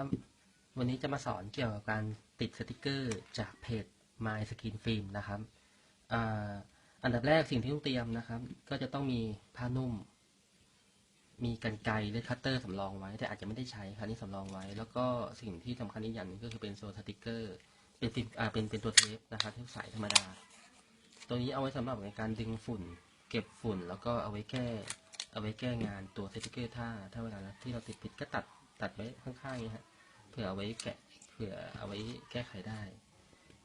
ครับวันนี้จะมาสอนเกี่ยวกับการติดสติกเกอร์จากเพจ My Skin Film นะครับอ,อันดับแรกสิ่งที่ต้องเตรียมนะครับ ก็จะต้องมีผ้านุ่ม มีกันไกหรือคัตเตอร์สำรองไว้ แต่อาจจะไม่ได้ใช้ครับนี่สำรองไว้ แล้วก็สิ่งที่สำคัญอีกอย่างหนึงก็คือเป็นโซสติกเกอร์เป็นฟิล์มอ่าเป็นเป็นตัวเทปนะครับที่ใส่ธรรมดา ตัวนี้เอาไว้สำหรับในการดึงฝุ่น เก็บฝุ่น แล้วก็เอาไว้แก้เอาไว้แก้งานตัวสติกเกอร์ถ้าถ้าเวลาที่เราติดผิดก็ตัด ตัดไว้ข้างๆอย่างนี้ฮะเผื่อเอาไว้แกะเผื่อเอาไว้แก้ไขได้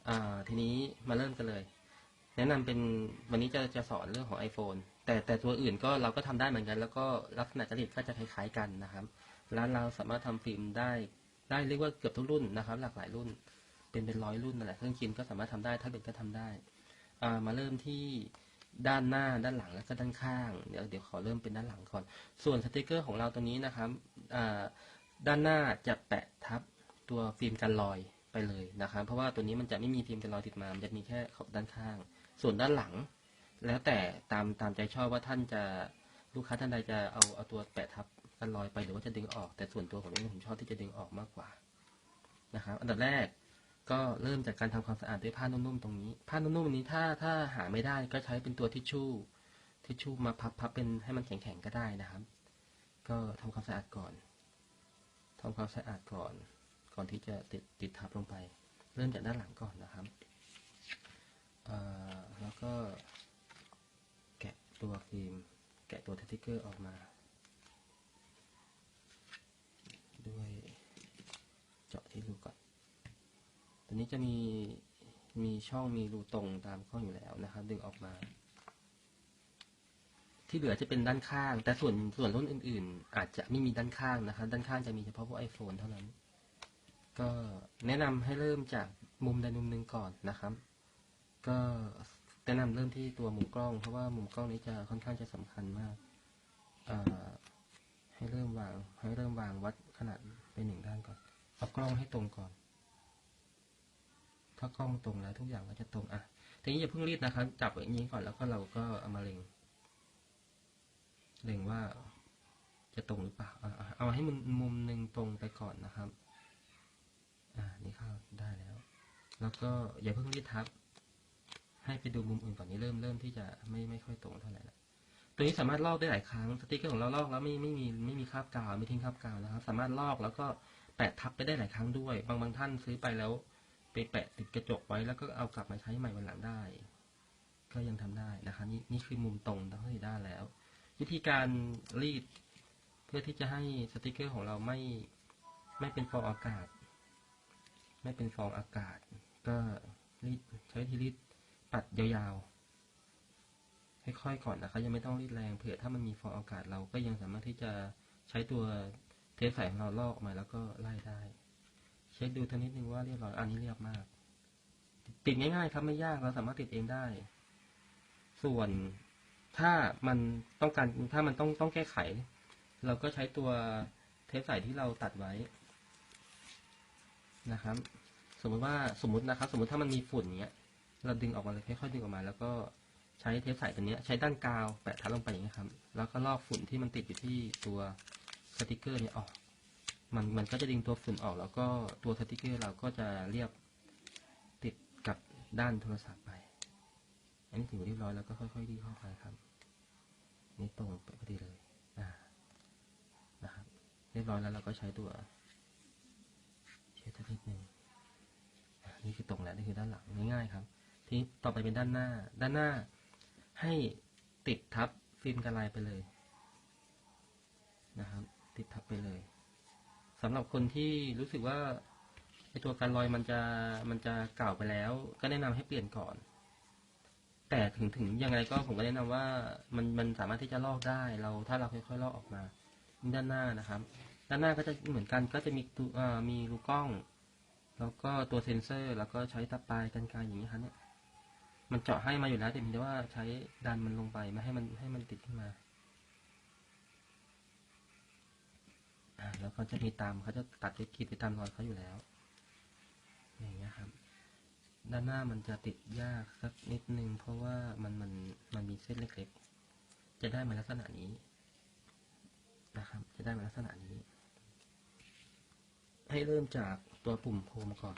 อ่าทีนี้มาเริ่มกันเลย แนะนำเป็นวันนี้จะจะสอนเรื่องของ iPhone แต่แต่ตัวอื่นก็เราก็ทำได้เหมือนกัน แล้วก็ลักษณะจริตก็จะคล้ายๆกันนะครับร้านเราสามารถทำฟิล์มได้ได้เรียกว่าเกือบทุกรุ่นนะครับ หลากหลายรุ่น เป็นเป็นร้อยรุ่นนั่นแหละเครื่องคินก็สามารถทำได้ถ้าเป็นก็ทำได้อ่ามาเริ่มที่ด้านหน้าด้านหลังแล้วก็ด้านข้าง เดี๋ยวเดี๋ยวขอเริ่มเป็นด้านหลังก่อน ส่วนสติกเกอร์ของเราตัวนี้นะครับอ่า ด้านหน้าจะแปะทับตัวฟิล์มกันรอยไปเลยนะครับ เพราะว่าตัวนี้มันจะไม่มีฟิล์มกันรอยติดมามันจะมีแค่ขอบด้านข้าง ส่วนด้านหลัง แล้วแต่ตามตามใจชอบว่าท่านจะลูกค้าท่านใดจะเอาเอาตัวแปะทับกันรอยไปหรือว่าจะดึงออก แต่ส่วนตัวผมเองผมชอบที่จะดึงออกมากกว่านะครับ อันดับแรกก็เริ่มจากการทำความสะอาดด้วยผ้านุ่มๆตรงนี้ ผ้านุ่มๆนี้ถ้าถ้าหาไม่ได้ก็ใช้เป็นตัวทิชชู่ทิชชู่มาพับพับเป็นให้มันแข็งๆก็ได้นะครับ ก็ทำความสะอาดก่อน ทำความสะอาดก่อน ก่อนที่จะติดติดทับลงไป เริ่มจากด้านหลังก่อนนะครับแล้วก็แกะตัวฟิล์มแกะตัวสติ๊กเกอร์ออกมา ด้วยเจาะที่รูก่อน ตัวนี้จะมีมีช่องมีรูตรงตามข้ออยู่แล้วนะครับ ดึงออกมา ที่เหลือจะเป็นด้านข้าง แต่ส่วนส่วนรุ่นอื่น ๆ อาจจะไม่มีด้านข้างนะครับด้านข้างจะมีเฉพาะพวก iPhone เท่านั้น ก็แนะนำให้เริ่มจากมุมใดมุมหนึ่งก่อนนะครับ ก็แนะนำเริ่มที่ตัวมุมกล้อง เพราะว่ามุมกล้องนี้จะค่อนข้างจะสำคัญมากให้เริ่มวาง ให้เริ่มวางวัดขนาดไปหนึ่งด้านก่อนเอากล้องให้ตรงก่อน ถ้ากล้องตรงแล้วทุกอย่างก็จะตรงอะทีนี้อย่าเพิ่งรีบนะครับ จับไว้อย่างนี้ก่อนแล้วก็เราก็เอามาเล็ง เล็งว่าจะตรงหรือเปล่า เอาให้มุมมุมหนึ่งตรงไปก่อนนะครับ อ่า นี่เข้าได้แล้ว แล้วก็อย่าเพิ่งรีบทับ ให้ไปดูมุมอื่นก่อนนี้เริ่มเริ่มที่จะไม่ไม่ค่อยตรงเท่าไหร่ละตัวนี้สามารถลอกได้หลายครั้ง สติ๊กเกอร์ของเราลอกแล้วไม่ไม่มีไม่มีคราบกาวไม่ทิ้งคราบกาวนะครับ สามารถลอกแล้วก็แปะทับไปได้หลายครั้งด้วย บางบางท่านซื้อไปแล้ว ไปแปะติดกระจกไว้แล้วก็เอากลับมาใช้ใหม่วันหลังได้ ก็ยังทำได้นะคะนี่นี่คือมุมตรงทั้งสี่ด้านแล้ว วิธีการรีด เพื่อที่จะให้สติกเกอร์ของเราไม่ไม่เป็นฟองอากาศ ไม่เป็นฟองอากาศ ก็รีดใช้วิธีรีดปัดยาวๆค่อยๆก่อนนะคะยังไม่ต้องรีดแรงเผื่อถ้ามันมีฟองอากาศเราก็ยังสามารถที่จะใช้ตัวเทปใสของเราลอกออกมาแล้วก็ไล่ได้ เช็คดูทักนิดนึงว่าเรียบร้อยอันนี้เรียบมาก ติดง่ายๆครับไม่ยากเราสามารถติดเองได้ ส่วน ถ้ามันต้องการถ้ามันต้องต้องแก้ไข เราก็ใช้ตัวเทปใสที่เราตัดไว้นะครับ สมมติว่าสมมตินะครับ สมมติถ้ามันมีฝุ่นเนี้ย เราดึงออกมาเลยค่อยๆดึงออกมา แล้วก็ใช้เทปใสตัวเนี้ยใช้ด้านกาวแปะทับลงไปอย่างเงี้ยครับ แล้วก็ลอกฝุ่นที่มันติดอยู่ที่ตัวสติกเกอร์เนี่ยออกมันมันก็จะดึงตัวฝุ่นออก แล้วก็ตัวสติกเกอร์เราก็จะเรียบติดกับด้านโทรศัพท์ อันนี้ถือเรียบร้อยแล้วก็ค่อยๆดีเข้าไปครับ นี่ตรงไปพอดีเลยอ่านะครับ เรียบร้อยแล้วเราก็ใช้ตัวเช็ดนิดนึงนี่คือตรงแล้วนี่คือด้านหลังง่ายๆครับ ทีนี้ต่อไปเป็นด้านหน้า ด้านหน้า ให้ติดทับฟิล์มกันลายไปเลยนะครับ ติดทับไปเลยสำหรับคนที่รู้สึกว่าไอตัวการลอยมันจะมันจะเก่าไปแล้ว ก็แนะนำให้เปลี่ยนก่อน แต่ถึงถึงยังไงก็ผมก็แนะนำว่ามันมันสามารถที่จะลอกได้เราถ้าเราค่อยๆลอกออกมาด้านหน้านะครับ ด้านหน้าก็จะเหมือนกันก็จะมีตัวมีรูกล้อง แล้วก็ตัวเซนเซอร์ แล้วก็ใช้ตะปายกันไกรอย่างนี้ครับเนี่ยมันเจาะให้มาอยู่แล้วแต่เพียงแต่ว่าใช้ดันมันลงไปไม่ให้มันให้มันติดขึ้นมาอ่าแล้วก็จะมีตามเขาจะตัดด้วยขีดไปตามรอยเขาอยู่แล้ว อย่างเงี้ยครับ ด้านหน้ามันจะติดยากสักนิดนึง เพราะว่ามันมันมันมีเส้นเล็กๆ จะได้มาลักษณะนี้นะครับ จะได้มาลักษณะนี้ ให้เริ่มจากตัวปุ่มโฮมก่อน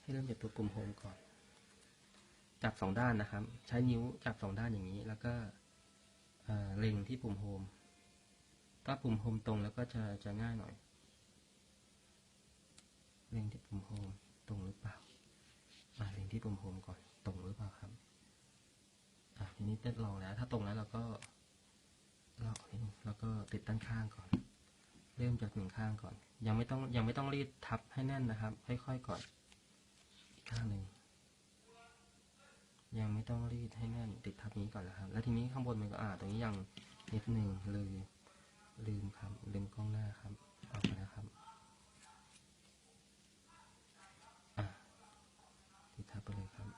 ให้เริ่มจากตัวปุ่มโฮมก่อน จับสองด้านนะครับ ใช้นิ้วจับสองด้านอย่างนี้ แล้วก็เอ่อเล็งที่ปุ่มโฮมถ้าปุ่มโฮมตรงแล้วก็จะจะง่ายหน่อย เล็งที่ปุ่มโฮม ตรงหรือเปล่าอะเล็งที่ปมโฮมก่อนตรงหรือเปล่าครับอะทีนี้เต้นลองแล้วถ้าตรงแล้วเราก็ลอกนิดนึงแล้วก็ติดด้านข้างก่อน เริ่มจากหนึ่งข้างก่อน ยังไม่ต้องยังไม่ต้องรีดทับให้แน่นนะครับ ค่อยๆก่อนอีกข้างหนึ่งยังไม่ต้องรีดให้แน่นติดทับนี้ก่อนนะครับ แล้วทีนี้ข้างบนมันก็อ่าตรงนี้ยังนิดหนึ่งลืมลืมครับลืมกล้องหน้าครับออกมาแล้วครับอะติดทับไปเลยครับ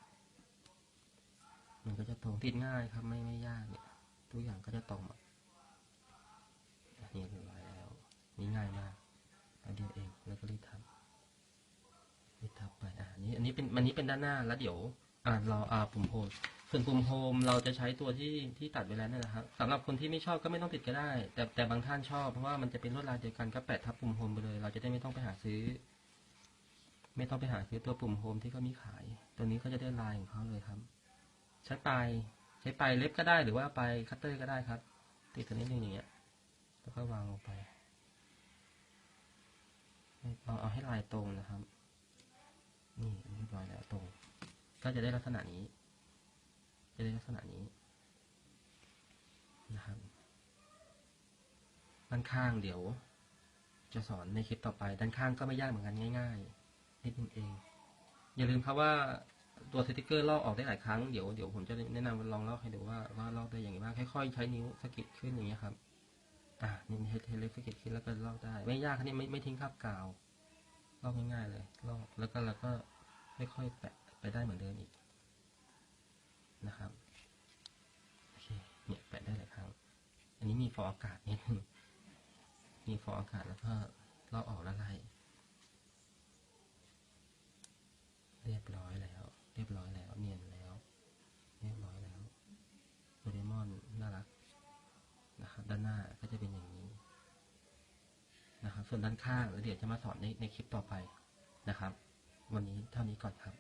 มันก็จะตรงติดง่ายครับไม่ไม่ยากเนี่ยทุกอย่างก็จะตรงหมดอันนี้เรียบร้อยแล้วนี่ง่ายมากอันเดียวเองแล้วก็รีดทับรีดทับไปอะอันนี้อันนี้เป็นอันนี้เป็นด้านหน้าแล้วเดี๋ยว อ่ารออ่าปุ่มโฮมส่วนปุ่มโฮมเราจะใช้ตัวที่ที่ตัดไปแล้วนี่นแหละครับสำหรับคนที่ไม่ชอบก็ไม่ต้องติดก็ได้ แต่แต่บางท่านชอบเพราะว่ามันจะเป็นลวดลายเดียวกันก็แปะทับปุ่มโฮมไปเลย เราจะได้ไม่ต้องไปหาซื้อ ไม่ต้องไปหาซื้อตัวปุ่มโฮมที่เขามีขาย ตัวนี้เขาจะได้ลายของเขาเลยครับ ใช้ปลายใช้ปลายเล็บก็ได้หรือว่าปลายคัตเตอร์ก็ได้ครับ ติดตัวนิดนึงอย่างเงี้ยแล้วก็วางลงไปเอาเอาให้ลายตรงนะครับ นี่เรียบร้อยแล้วตรง ก็จะได้ลักษณะนี้ จะได้ลักษณะนี้นะครับด้านข้างเดี๋ยว จะสอนในคลิปต่อไป ด้านข้างก็ไม่ยากเหมือนกันง่าย ๆ นิดนึงเอง อย่าลืมครับว่า ตัวสติกเกอร์ลอกออกได้หลายครั้งเดี๋ยวเดี๋ยวผมจะแนะนำลองลอกให้ดูว่าว่าลอกได้อย่างไรบ้างค่อยๆใช้นิ้วสะกิดขึ้นอย่างเงี้ยครับอะนี่เฮดเล็กสกิดขึ้นแล้วก็ลอกได้ ไม่ยากครับนี่ไม่ไม่ทิ้งคราบกาวลอกง่ายๆเลยลอกแล้วก็แล้วก็ค่อยๆแปะไปได้เหมือนเดิมอีกนะครับโอเคเนี่ยแปะได้หลายครั้ง อันนี้มีฟองอากาศนิดนึงมีฟองอากาศแล้วก็ลอกออกล้วไล่เรียบร้อยแล้วเรียบร้อยแล้วเนียนแล้ว เรียบร้อยแล้วโดเรมอนน่ารักนะครับด้านหน้าก็จะเป็นอย่างนี้นะครับส่วนด้านข้างเดี๋ยวจะมาสอนในในคลิปต่อไปนะครับ วันนี้เท่านี้ก่อนครับ